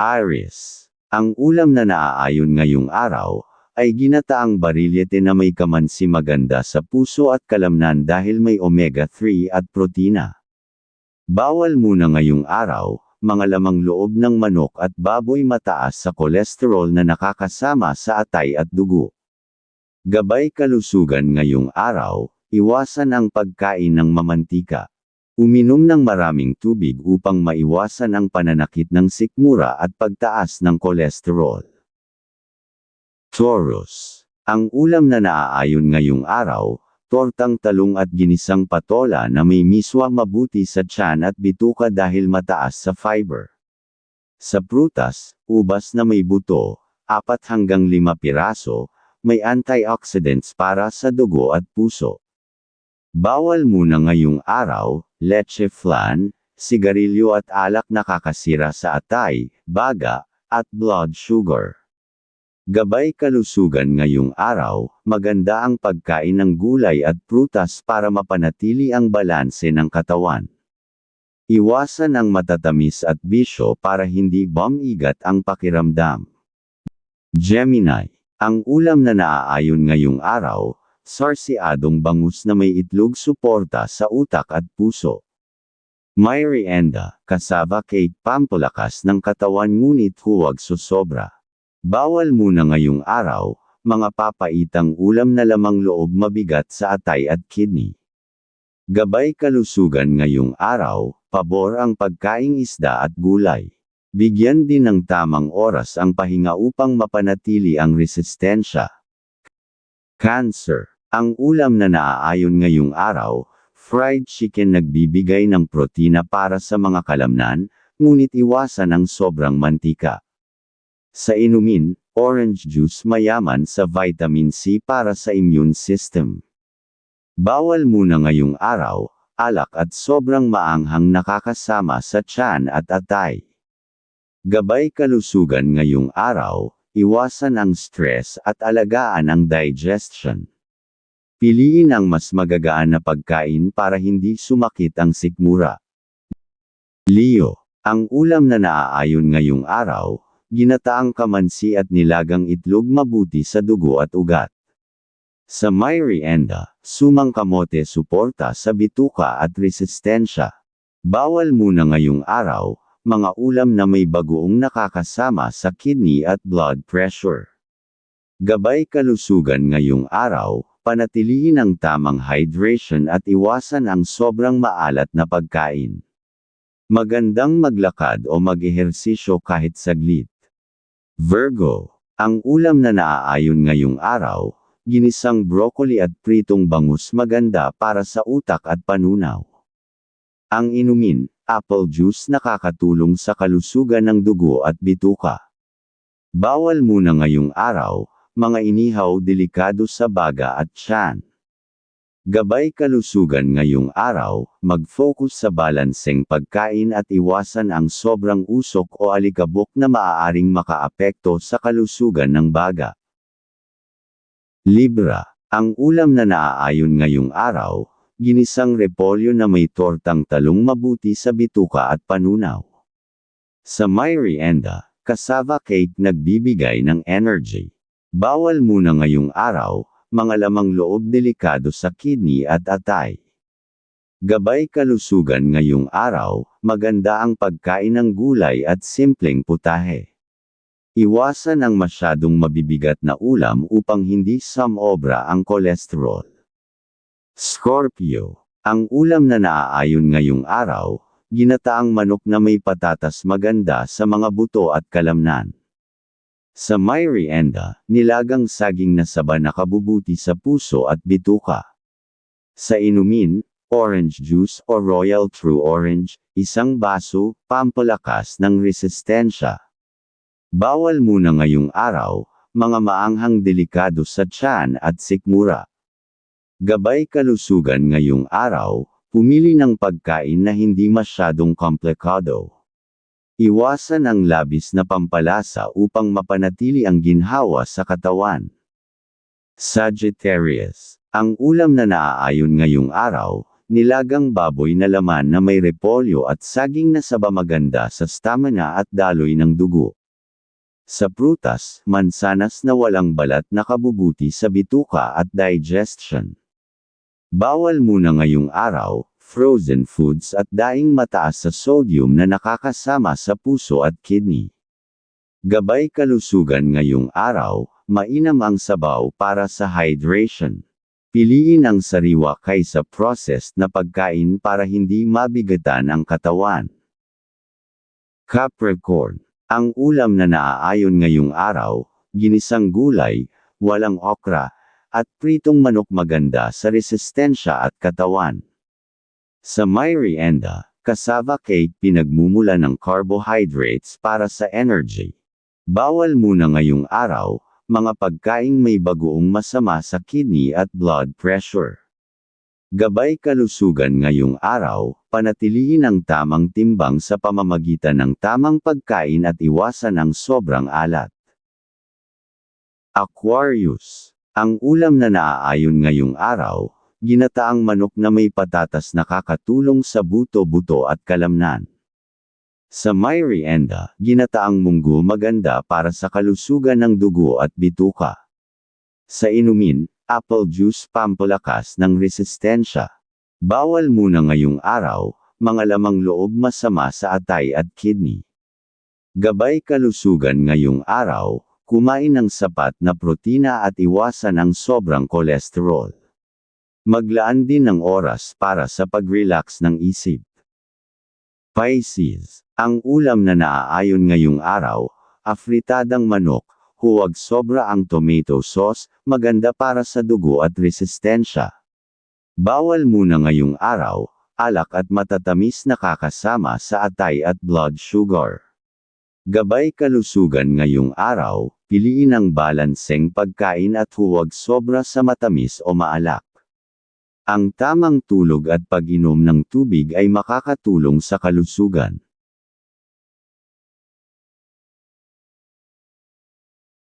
Aries. Ang ulam na naaayon ngayong araw, ay ginataang barilyete na may kamansi maganda sa puso at kalamnan dahil may omega-3 at protina. Bawal muna ngayong araw, mga lamang loob ng manok at baboy mataas sa kolesterol na nakakasama sa atay at dugo. Gabay kalusugan ngayong araw, iwasan ang pagkain ng mamantika. Uminom ng maraming tubig upang maiwasan ang pananakit ng sikmura at pagtaas ng kolesterol. Taurus. Ang ulam na naaayon ngayong araw, tortang talong at ginisang patola na may miswa mabuti sa tiyan at bituka dahil mataas sa fiber. Sa prutas, ubas na may buto, 4 hanggang 5 piraso, may antioxidants para sa dugo at puso. Bawal muna ngayong araw, leche flan, sigarilyo at alak nakakasira sa atay, baga, at blood sugar. Gabay kalusugan ngayong araw, maganda ang pagkain ng gulay at prutas para mapanatili ang balanse ng katawan. Iwasan ang matatamis at bisyo para hindi bumigat ang pakiramdam. Gemini. Ang ulam na naaayon ngayong araw, sarsiadong bangus na may itlog suporta sa utak at puso. May merienda, kasava cake pampalakas ng katawan ngunit huwag susobra. Bawal muna ngayong araw, mga papaitang ulam na lamang loob mabigat sa atay at kidney. Gabay kalusugan ngayong araw, pabor ang pagkaing isda at gulay. Bigyan din ng tamang oras ang pahinga upang mapanatili ang resistensya. Cancer. Ang ulam na naaayon ngayong araw, fried chicken nagbibigay ng protina para sa mga kalamnan, ngunit iwasan ang sobrang mantika. Sa inumin, orange juice mayaman sa vitamin C para sa immune system. Bawal muna ngayong araw, alak at sobrang maanghang nakakasama sa tiyan at atay. Gabay kalusugan ngayong araw, iwasan ang stress at alagaan ang digestion. Piliin ang mas magagaan na pagkain para hindi sumakit ang sikmura. Leo, ang ulam na naaayon ngayong araw, ginataang kamansi at nilagang itlog mabuti sa dugo at ugat. Sa may sumang kamote suporta sa bituka at resistensya. Bawal muna ngayong araw, mga ulam na may bagoong nakakasama sa kidney at blood pressure. Gabay kalusugan ngayong araw, panatilihin ang tamang hydration at iwasan ang sobrang maalat na pagkain. Magandang maglakad o mag-ehersisyo kahit saglit. Virgo, ang ulam na naaayon ngayong araw, ginisang broccoli at pritong bangus maganda para sa utak at panunaw. Ang inumin, apple juice nakakatulong sa kalusugan ng dugo at bituka. Bawal muna ngayong araw, mga inihaw delikado sa baga at tiyan. Gabay kalusugan ngayong araw, mag-focus sa balanseng pagkain at iwasan ang sobrang usok o alikabok na maaaring makaapekto sa kalusugan ng baga. Libra, ang ulam na naaayon ngayong araw, ginisang repolyo na may tortang talong mabuti sa bituka at panunaw. Sa merienda, cassava cake nagbibigay ng energy. Bawal muna ngayong araw, mga lamang loob delikado sa kidney at atay. Gabay kalusugan ngayong araw, maganda ang pagkain ng gulay at simpleng putahe. Iwasan ang masyadong mabibigat na ulam upang hindi samobra ang kolesterol. Scorpio. Ang ulam na naaayon ngayong araw, ginataang manok na may patatas maganda sa mga buto at kalamnan. Sa merienda, nilagang saging na saba nakabubuti sa puso at bituka. Sa inumin, orange juice o royal true orange, isang baso, pampalakas ng resistensya. Bawal muna ngayong araw, mga maanghang delikado sa tiyan at sikmura. Gabay kalusugan ngayong araw, pumili ng pagkain na hindi masyadong komplikado. Iwasan ang labis na pampalasa upang mapanatili ang ginhawa sa katawan. Sagittarius, ang ulam na naaayon ngayong araw, Nilagang baboy na laman na may repolyo at saging na saba maganda sa stamina at daloy ng dugo. Sa prutas, mansanas na walang balat nakabubuti sa bituka at digestion. Bawal muna ngayong araw, frozen foods at daing mataas sa sodium na nakakasama sa puso at kidney. Gabay kalusugan ngayong araw, mainam ang sabaw para sa hydration. Piliin ang sariwa kaysa processed na pagkain para hindi mabigatan ang katawan. Capricorn. Ang ulam na naaayon ngayong araw, ginisang gulay, walang okra, at pritong manok maganda sa resistensya at katawan. Sa merienda, cassava cake pinagmumula ng carbohydrates para sa energy. Bawal muna ngayong araw, mga pagkaing may bagoong masama sa kidney at blood pressure. Gabay kalusugan ngayong araw, panatilihin ang tamang timbang sa pamamagitan ng tamang pagkain at iwasan ang sobrang alat. Aquarius. Ang ulam na naaayon ngayong araw, ginataang manok na may patatas nakakatulong sa buto-buto at kalamnan. Sa may merienda, ginataang munggo maganda para sa kalusugan ng dugo at bituka. Sa inumin, apple juice pampalakas ng resistensya. Bawal muna ngayong araw, mga lamang loob masama sa atay at kidney. Gabay kalusugan ngayong araw, kumain ng sapat na protina at iwasan ang sobrang kolesterol. Maglaan din ng oras para sa pag-relax ng isip. Pisces. Ang ulam na naaayon ngayong araw, afritadang manok, huwag sobra ang tomato sauce, maganda para sa dugo at resistensya. Bawal muna ngayong araw, alak at matatamis nakakasama sa atay at blood sugar. Gabay kalusugan ngayong araw, piliin ang balanseng pagkain at huwag sobra sa matamis o maalak. Ang tamang tulog at pag-inom ng tubig ay makakatulong sa kalusugan.